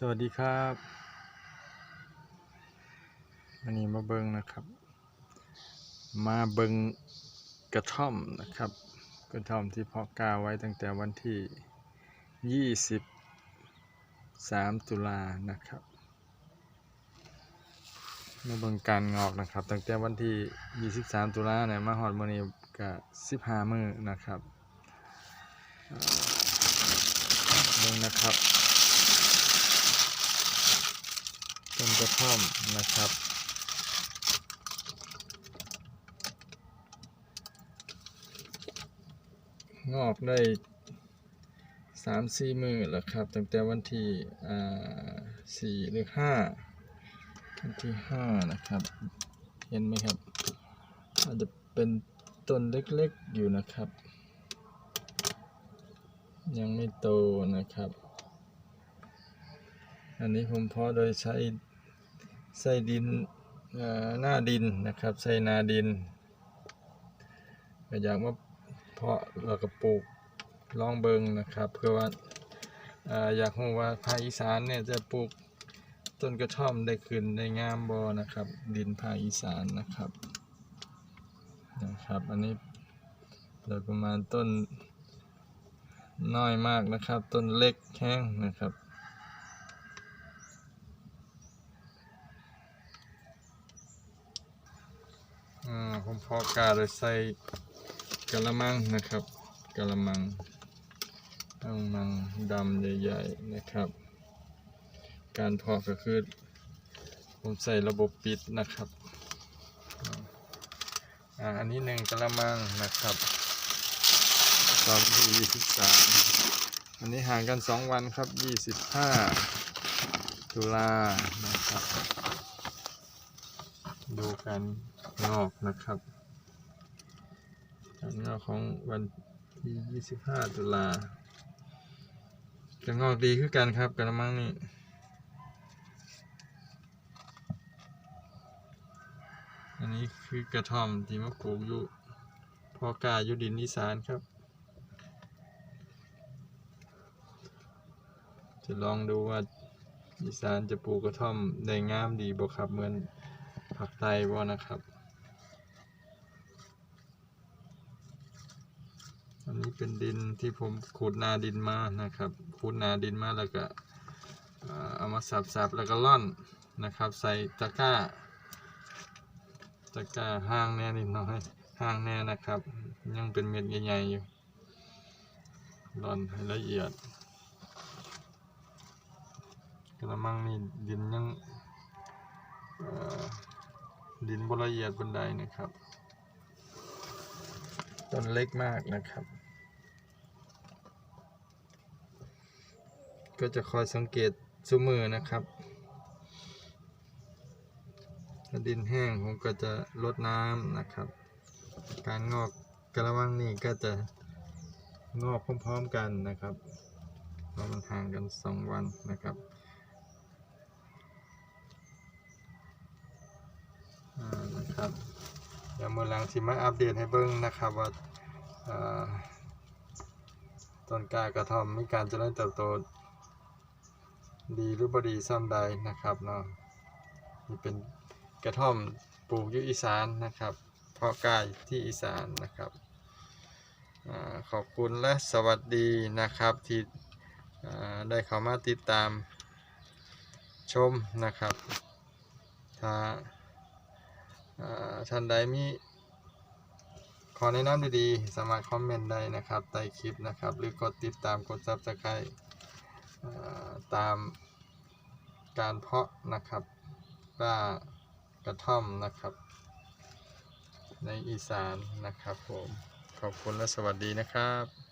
สวัสดีครับวันนี้มาเบิงนะครับ มาเบิงกระท่อมนะครับ กระท่อมที่เพาะกล้าไว้ตั้งแต่วันที่ 23 ตุลานะครับ มาเบิงการงอกนะครับ ตั้งแต่วันที่ 23 ตุลาเนี่ยมาหอดมือนี้ก็15 มื้อนะครับเอ่อเบิงนะครับ ต้นกระท่อมนะครับ งอกได้สามสี่มือแล้วครับ ตั้งแต่วันที่สี่หรือห้าวันที่ห้านะครับ เห็นไหมครับ อาจจะเป็นต้นเล็กๆอยู่นะครับ ยังไม่โตนะครับ อันนี้ผมเพาะโดยใช้ ใส่ดินหน้าดินนะครับ ใส่นาดินก็อยากมาเพาะแล้วก็ปลูกลองเบิงนะครับเพื่อว่าอยากรู้ว่าภาคอีสานเนี่ยจะปลูกต้นกระท่อมได้ขึ้นได้งามบ่นะครับ ดินภาคอีสานนะครับนะครับอันนี้โดยประมาณต้นน้อยมากนะครับ ต้นเล็กแห้งนะครับ อ่าผมเพอกาโดยใส่กะละมังนะครับกะละมังกะละมังดำใหญ่ๆนะครับ การพาะก็คือผมใส่ระบบปิดนะครับอ่าอันนี้หนึ่งกะละมังนะครับตอนที่ยี่สิบสามอันนี้ห่างกันสองวันครับยี่สิบห้าตุลานะครับ ดูการงอกนะครับการงอกของวันที่ 25 ตุลาจะงอกดีขึ้นกันครับกระมังนี่อันนี้คือกระท่อมที่มาปลูกอยู่พอกาอยู่ดินอีสานครับ จะลองดูว่าอีสานจะปลูกกระท่อมได้งามดีบ่ครับเหมือน ผักไตบ่นะครับอันนี้เป็นดินที่ผมขูดนาดินมานะครับขูดนาดินมาแล้วก็เอามาสับๆแล้วก็ล่อนนะครับ ใส่ตะกร้าตะกร้าห้างแน่นิดหน่อยห้างแน่นะครับ ยังเป็นเม็ดใหญ่ๆอยู่ร่อนให้ละเอียดกระมังนี่ดินยัง ดินบละเอียดบนไดนะครับ ต้นเล็กมากนะครับ ก็จะคอยสังเกตซุมือนะครับถ้าดินแห้งผมก็จะลดน้ำนะครับ การงอกกระวังนี่ก็จะงอกพร้อมๆกันนะครับเพราะมันห่างกันสองวันนะครับ อ่า นะครับเดี๋ยวมือหลังสิมาอัปเดตให้เบิ้งนะครับว่าต้นกากระท่อมมีการเจริญเติบโต ดีหรือบดีซ้ำใดนะครับเนาะนี่เป็นกระท่อมปลูกอยู่อีสานนะครับเพาะกายที่อีสานนะครับอขอบคุณและสวัสดีนะครับที่ได้เข้ามาติดตามชมนะครับถ้า ท่านใดมีขอแนะนำดีๆ สามารถคอมเมนต์ได้นะครับใต้คลิปนะครับ หรือกดติดตามกด Subscribe อ่าตามการเพาะนะครับว่ากระท่อมนะครับ ในอีสานนะครับผม ขอบคุณและสวัสดีนะครับ